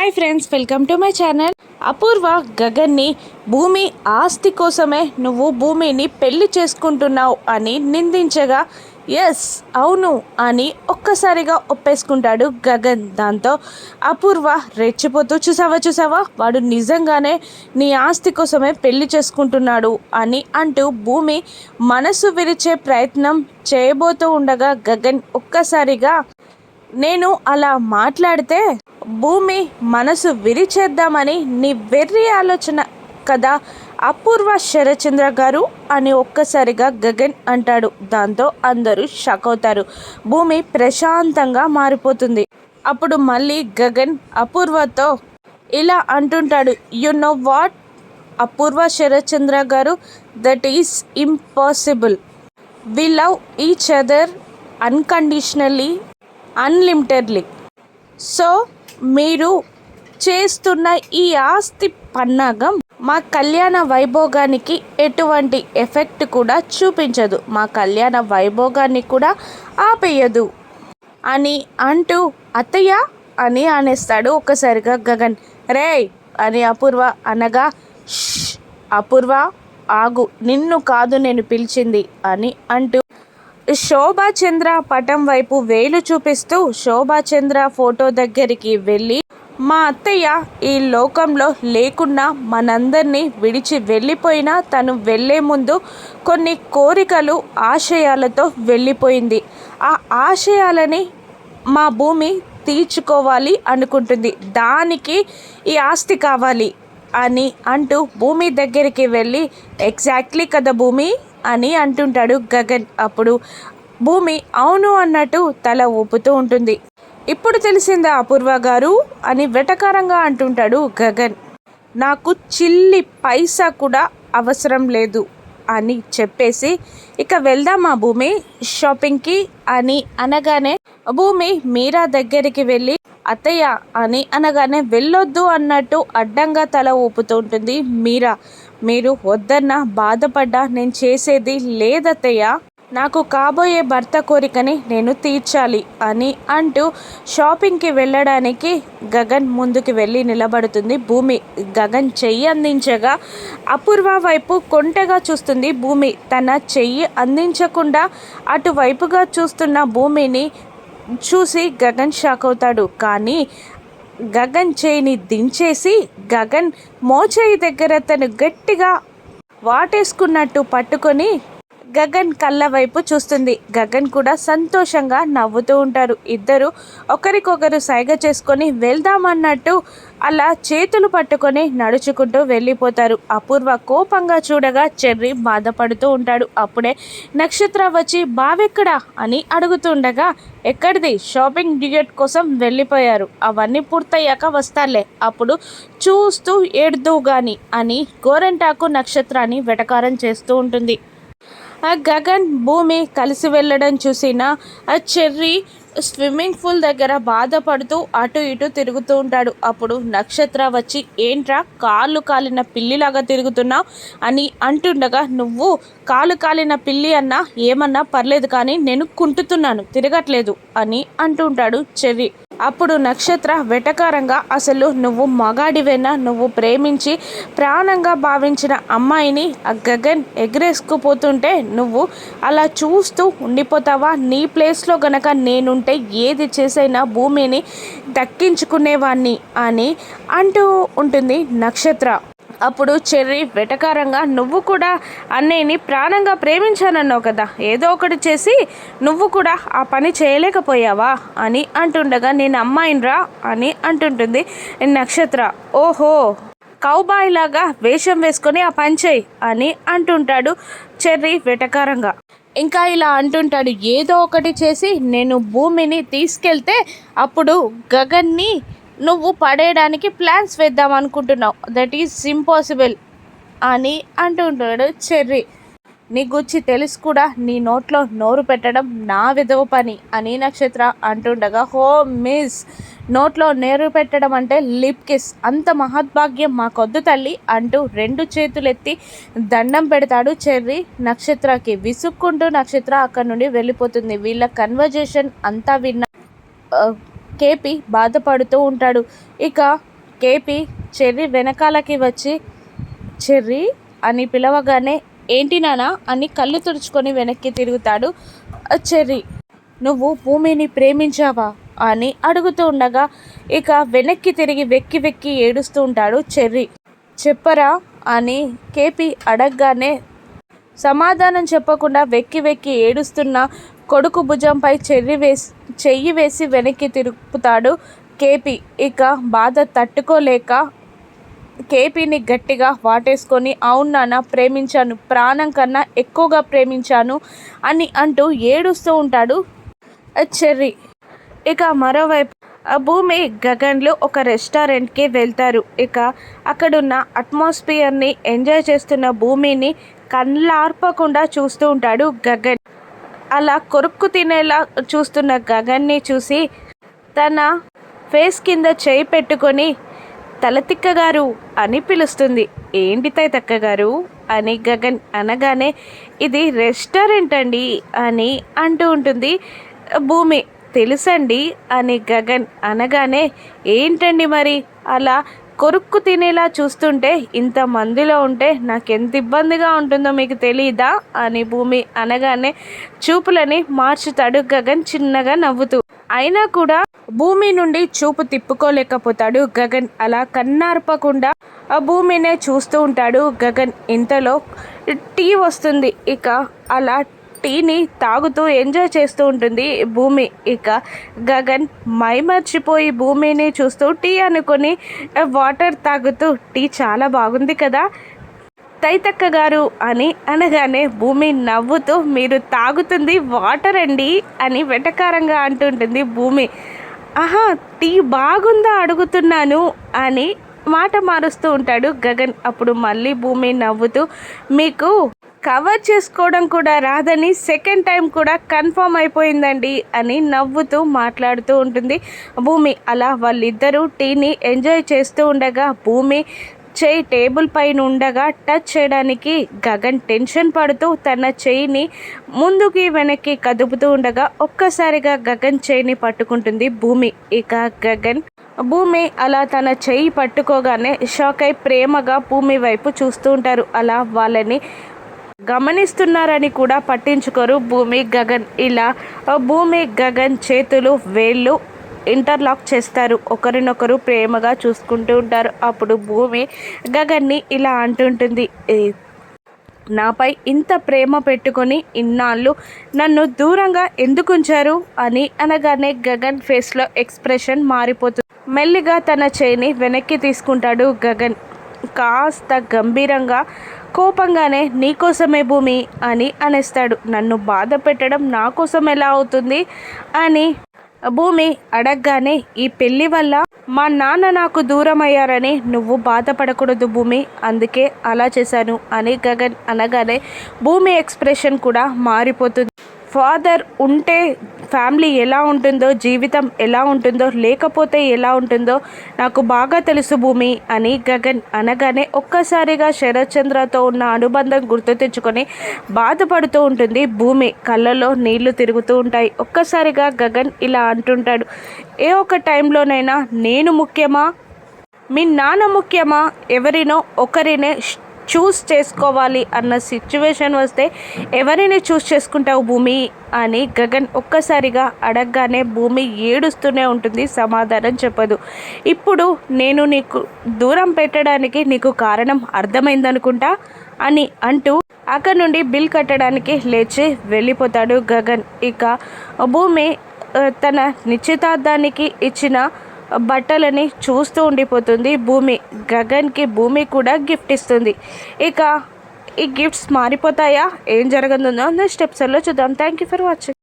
Hi friends welcome to my channel Apoorva గగన్ని భూమి ఆస్తి కోసమే నువ్వు భూమిని పెళ్ళి చేసుకుంటున్నావు అని నిందించగా ఎస్ అవును అని ఒక్కసారిగా ఒప్పేసుకుంటాడు గగన్. దాంతో అపూర్వ రెచ్చిపోతూ చూసావా చూసావా వాడు నిజంగానే నీ ఆస్తి కోసమే పెళ్ళి చేసుకుంటున్నాడు అని అంటూ భూమి మనసు విరిచే ప్రయత్నం చేయబోతూ ఉండగా గగన్ ఒక్కసారిగా నేను అలా మాట్లాడితే భూమి మనసు విరిచేద్దామని నీ వెర్రి ఆలోచన కదా అపూర్వ శరచంద్ర గారు అని ఒక్కసారిగా గగన్ అంటాడు. దాంతో అందరూ షాక్ అవుతారు. భూమి ప్రశాంతంగా మారిపోతుంది. అప్పుడు మళ్ళీ గగన్ అపూర్వతో ఇలా అంటుంటాడు. You know what Apoorva Sharachandra garu that is impossible we love each other unconditionally unlimitedly so మీరు చేస్తున్న ఈ ఆస్తి పన్నాగం మా కళ్యాణ వైభోగానికి ఎటువంటి ఎఫెక్ట్ కూడా చూపించదు. మా కళ్యాణ వైభోగాన్ని కూడా ఆపేయదు. అని అంటూ అత్తయ్య అని అనేస్తాడు ఒక్కసారిగా గగన్. రే అని అపూర్వ అనగా "ష్, అపూర్వ ఆగు నిన్ను కాదు నేను పిలిచింది అని అంటూ శోభాచంద్ర పటం వైపు వేలు చూపిస్తూ శోభాచంద్ర ఫోటో దగ్గరికి వెళ్ళి మా అత్తయ్య ఈ లోకంలో లేకున్నా మనందరినీ విడిచి వెళ్ళిపోయినా తను వెళ్ళే ముందు కొన్ని కోరికలు ఆశయాలతో వెళ్ళిపోయింది. ఆ ఆశయాలని మా భూమి తీర్చుకోవాలి అనుకుంటుంది. దానికి ఈ ఆస్తి కావాలి అని అంటూ భూమి దగ్గరికి వెళ్ళి ఎగ్జాక్ట్లీ కదా భూమి! అని అంటుంటాడు గగన్. అప్పుడు భూమి అవును అన్నట్టు తల ఊపుతూ ఉంటుంది. ఇప్పుడు తెలిసిందా అపూర్వ గారు? అని వెటకారంగా అంటుంటాడు గగన్. నాకు చిల్లి పైసా కూడా అవసరం లేదు అని చెప్పేసి ఇక వెళ్దామా భూమి? షాపింగ్కి? అని అనగానే భూమి మీరా దగ్గరికి వెళ్ళి అత్తయ్య అని అనగానే వెళ్ళొద్దు అన్నట్టు అడ్డంగా తల ఊపుతూ ఉంటుంది మీరా. మీరు వద్దన్నా బాధపడ్డా నేను చేసేది లేదత్తయ్య. నాకు కాబోయే భర్త కోరికని నేను తీర్చాలి అని అంటూ షాపింగ్కి వెళ్ళడానికి గగన్ ముందుకు వెళ్ళి నిలబడుతుంది. భూమి గగన్ చెయ్యి అందించగా అపూర్వ వైపు కొంటెగా చూస్తుంది భూమి. తన చెయ్యి అందించకుండా అటువైపుగా చూస్తున్న భూమిని చూసి గగన్ షాక్ అవుతాడు. కానీ గగన్ చేయిని దించేసి గగన్ మోచేయి దగ్గర తను గట్టిగా వాటేసుకున్నట్టు పట్టుకొని గగన్ కళ్ళ వైపు చూస్తుంది. గగన్ కూడా సంతోషంగా నవ్వుతూ ఉంటారు. ఇద్దరు ఒకరికొకరు సైగ చేసుకొని వెళ్దామన్నట్టు అలా చేతులు పట్టుకొని నడుచుకుంటూ వెళ్ళిపోతారు. అపూర్వ కోపంగా చూడగా చెర్రి బాధపడుతూ ఉంటాడు. అప్పుడే నక్షత్ర వచ్చి బావెక్కడా? అని అడుగుతుండగా ఎక్కడిది? షాపింగ్ టికెట్ కోసం వెళ్ళిపోయారు. అవన్నీ పూర్తయ్యాక వస్తాలే. అప్పుడు చూస్తూ ఏడుతూ గాని అని గోరెంటాకు నక్షత్రాన్ని వెటకారం చేస్తూ ఉంటుంది. గగన్ భూమి కలిసి వెళ్ళడం చూసిన ఆ చెర్రీ స్విమ్మింగ్ పూల్ దగ్గర బాధపడుతూ అటు ఇటు తిరుగుతూ ఉంటాడు. అప్పుడు నక్షత్ర వచ్చి ఏంట్రా కాళ్ళు కాలిన పిల్లిలాగా తిరుగుతున్నావు? అని అంటుండగా నువ్వు కాలు కాలిన పిల్లి అన్నా ఏమన్నా పర్లేదు కానీ నేను కుంటుతున్నాను తిరగట్లేదు అని అంటుంటాడు చెర్రీ. అప్పుడు నక్షత్ర వెటకారంగా అసలు నువ్వు మగాడివేనా? నువ్వు ప్రేమించి ప్రాణంగా భావించిన అమ్మాయిని ఆ గగన్ ఎగరేసుకుపోతుంటే నువ్వు అలా చూస్తూ ఉండిపోతావా? నీ ప్లేస్లో గనక నేనుంటే ఏది చేసైనా భూమిని దక్కించుకునేవాణ్ణి అని అంటూ ఉంటుంది నక్షత్ర. అప్పుడు చెర్రీ వెటకారంగా నువ్వు కూడా అన్నయ్యని ప్రాణంగా ప్రేమించానన్నావు కదా. ఏదో ఒకటి చేసి నువ్వు కూడా ఆ పని చేయలేకపోయావా అని అంటుండగా నేను అమ్మాయినరా అని అంటుంటుంది నక్షత్ర. ఓహో కౌబాయ్ లాగా వేషం వేసుకొని ఆ పని చేయి అని అంటుంటాడు చెర్రీ వెటకారంగా. ఇంకా ఇలా అంటుంటాడు ఏదో ఒకటి చేసి నేను భూమిని తీసుకెళ్తే అప్పుడు గగన్ని నువ్వు పడేయడానికి ప్లాన్స్ వేద్దాం అనుకుంటున్నావు. దట్ ఈస్ ఇంపాసిబుల్ అని అంటుంటాడు చెర్రీ. నీ గుచ్చి తెలుసు కూడా నీ నోట్లో నోరు పెట్టడం నా విధవ పని అని నక్షత్ర అంటుండగా హో మిస్ నోట్లో నేరు పెట్టడం అంటే లిప్ కిస్. అంత మహద్భాగ్యం మాకొద్దు తల్లి అంటూ రెండు చేతులెత్తి దండం పెడతాడు చెర్రి నక్షత్రకి. విసుక్కుంటూ నక్షత్ర అక్కడి నుండి వెళ్ళిపోతుంది. వీళ్ళ కన్వర్జేషన్ అంతా విన్న కేపి బాధపడుతూ ఉంటాడు. ఇక కేపీ చెర్రీ వెనకాలకి వచ్చి చెర్రీ అని పిలవగానే ఏంటి నానా అని కళ్ళు తుడుచుకొని వెనక్కి తిరుగుతాడు "ఆ, చెర్రీ. నువ్వు భూమిని ప్రేమించావా? అని అడుగుతూ ఉండగా ఇక వెనక్కి తిరిగి వెక్కి వెక్కి ఏడుస్తూ ఉంటాడు చెర్రీ. చెప్పరా అని కేపీ అడగగానే సమాధానం చెప్పకుండా వెక్కి వెక్కి ఏడుస్తున్న కొడుకు భుజంపై చెర్రి వేసి చెయ్యి వేసి వెనక్కి తిరుపుతాడు కేపీ. ఇక బాధ తట్టుకోలేక కేపీని గట్టిగా వాటేసుకొని అవును నాన్న ప్రేమించాను. ప్రాణం కన్నా ఎక్కువగా ప్రేమించాను అని అంటూ ఏడుస్తూ ఉంటాడు ఆ చెర్రీ. ఇక మరోవైపు ఆ భూమి గగన్లు ఒక రెస్టారెంట్కి వెళ్తారు. ఇక అక్కడున్న అట్మాస్ఫియర్ని ఎంజాయ్ చేస్తున్న భూమిని కళ్ళార్పకుండా చూస్తూ ఉంటాడు గగన్. అలా కొరుక్కు తినేలా చూస్తున్న గగన్ని చూసి తన ఫేస్ కింద చేయి పెట్టుకొని తలతిక్క గారు అని పిలుస్తుంది. ఏంటి తక్క గారు అని గగన్ అనగానే ఇది రెస్టారెంట్ అండి అని అంటూ ఉంటుంది. భూమి తెలుసండి అని గగన్ అనగానే ఏంటండి మరి? అలా కొరుక్కు తినేలా చూస్తుంటే ఇంతమందిలో ఉంటే నాకెంత ఇబ్బందిగా ఉంటుందో మీకు తెలియదా అని భూమి అనగానే చూపులని మార్చుతాడు గగన్ చిన్నగా నవ్వుతూ. అయినా కూడా భూమి నుండి చూపు తిప్పుకోలేకపోతాడు గగన్. అలా కన్నార్పకుండా ఆ భూమినే చూస్తూ ఉంటాడు గగన్. ఇంతలో టీ వస్తుంది. ఇక అలా టీని తాగుతూ ఎంజాయ్ చేస్తూ ఉంటుంది భూమి. ఇక గగన్ మైమర్చిపోయి భూమిని చూస్తూ టీ అనుకొని వాటర్ తాగుతూ టీ చాలా బాగుంది కదా? తైతక్క గారు అని అనగానే భూమి నవ్వుతూ మీరు తాగుతుంది వాటర్ అండి అని వెటకారంగా అంటుంటుంది భూమి. ఆహా టీ బాగుందా అడుగుతున్నాను అని మాట మారుస్తూ ఉంటాడు గగన్. అప్పుడు మళ్ళీ భూమి నవ్వుతూ మీకు కవర్ చేసుకోవడం కూడా రాదని సెకండ్ టైం కూడా కన్ఫర్మ్ అయిపోయిందండి అని నవ్వుతూ మాట్లాడుతూ ఉంటుంది. భూమి అలా వాళ్ళిద్దరూ టీని ఎంజాయ్ చేస్తూ ఉండగా భూమి చేయి టేబుల్ పైన ఉండగా టచ్ చేయడానికి గగన్ టెన్షన్ పడుతూ తన చేయిని ముందుకి వెనక్కి కదుపుతూ ఉండగా ఒక్కసారిగా గగన్ చేయిని పట్టుకుంటుంది. భూమి ఇక గగన్ భూమి అలా తన చెయ్యి పట్టుకోగానే షాక్ అయి ప్రేమగా భూమి వైపు చూస్తూ ఉంటారు. అలా వాళ్ళని గమనిస్తున్నారని కూడా పట్టించుకోరు. భూమి గగన్ ఇలా భూమి గగన్ చేతులు వేళ్ళు ఇంటర్లాక్ చేస్తారు. ఒకరినొకరు ప్రేమగా చూసుకుంటూ ఉంటారు. అప్పుడు భూమి గగన్ని ఇలా అంటుంటుంది. నాపై ఇంత ప్రేమ పెట్టుకొని ఇన్నాళ్ళు నన్ను దూరంగా ఎందుకు ఉంచారు? అని అనగానే గగన్ ఫేస్లో ఎక్స్ప్రెషన్ మారిపోతుంది మెల్లిగా తన చేయిని వెనక్కి తీసుకుంటాడు గగన్. కాస్త గంభీరంగా కోపంగానే నీకోసమే భూమి అని అనేస్తాడు. నన్ను బాధ పెట్టడం నా కోసం ఎలా అవుతుంది? అని భూమి అడగగానే ఈ పెళ్ళి వల్ల మా నాన్న నాకు దూరం అయ్యారని నువ్వు బాధపడకూడదు భూమి అందుకే అలా చేశాను అని గగన్ అనగానే భూమి ఎక్స్ప్రెషన్ కూడా మారిపోతుంది. ఫాదర్ ఉంటే ఫ్యామిలీ ఎలా ఉంటుందో జీవితం ఎలా ఉంటుందో లేకపోతే ఎలా ఉంటుందో నాకు బాగా తెలుసు భూమి అని గగన్ అనగానే ఒక్కసారిగా శరత్చంద్రతో ఉన్న అనుబంధం గుర్తు తెచ్చుకొని బాధపడుతూ ఉంటుంది. భూమి కళ్ళలో నీళ్ళు తిరుగుతూ ఉంటాయి. ఒక్కసారిగా గగన్ ఇలా అంటుంటాడు ఏ ఒక్క టైంలోనైనా నేను ముఖ్యమా? మీ నాన్న ముఖ్యమా? ఎవరినో ఒకరినే చూస్ చేసుకోవాలి అన్న సిచ్యువేషన్ వస్తే ఎవరిని చూస్ చేసుకుంటావు భూమి అని గగన్ ఒక్కసారిగా అడగగానే భూమి ఏడుస్తూనే ఉంటుంది సమాధానం చెప్పదు. ఇప్పుడు నేను నీకు దూరం పెట్టడానికి నీకు కారణం అర్థమైందనుకుంటా అని అంటూ అక్కడ నుండి బిల్ కట్టడానికి లేచి వెళ్ళిపోతాడు గగన్. ఇక భూమి తన నిశ్చితార్థానికి ఇచ్చిన బట్టలని చూస్తూ ఉండిపోతుంది. భూమి గగన్కి భూమి కూడా గిఫ్ట్ ఇస్తుంది. ఇక ఈ గిఫ్ట్స్ మారిపోతాయా? ఏం జరగనుందో నెక్స్ట్ ఎపిసోడ్లో చూద్దాం. Thank you for watching